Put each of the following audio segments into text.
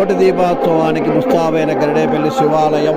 కోటి దీపోత్సవానికి ముస్తాబైన గరిడేపల్లి శివాలయం.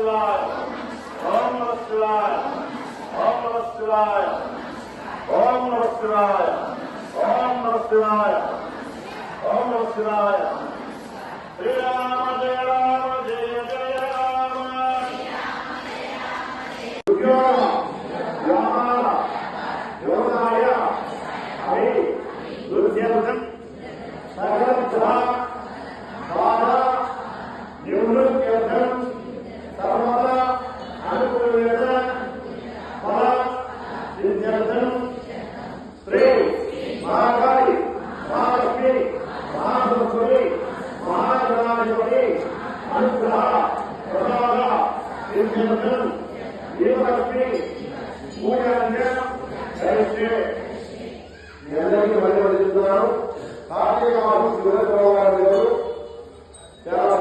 রসুলায় ওম রসুলায় ওম রসুলায় ওম রসুলায় ওম রসুলায় ওম রসুলায় শ্রীরাম দেবা మహాలక్ష్మి మహాసరస్వతి మహాగణాధిపతి అనుగ్రహ ప్రసాద సిద్ధ్యర్థం జీవలక్ష్మి పూజాంగా మీ అందరికీ మళ్ళీ చెప్తున్నాను కార్తీక మాసం శివరాత్రి గారు చాలా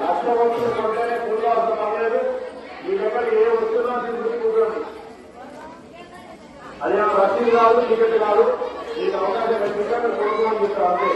లక్ష వస్తువులు కొట్టనే పూజ అవసరం లేదు మీ దగ్గర ఏ వస్తున్నా తీసుకుని కూర్చోండి అది నాకు రసీదు అవకాశం కల్పిస్తే మీరు కొనుక్కోమని చెప్తాను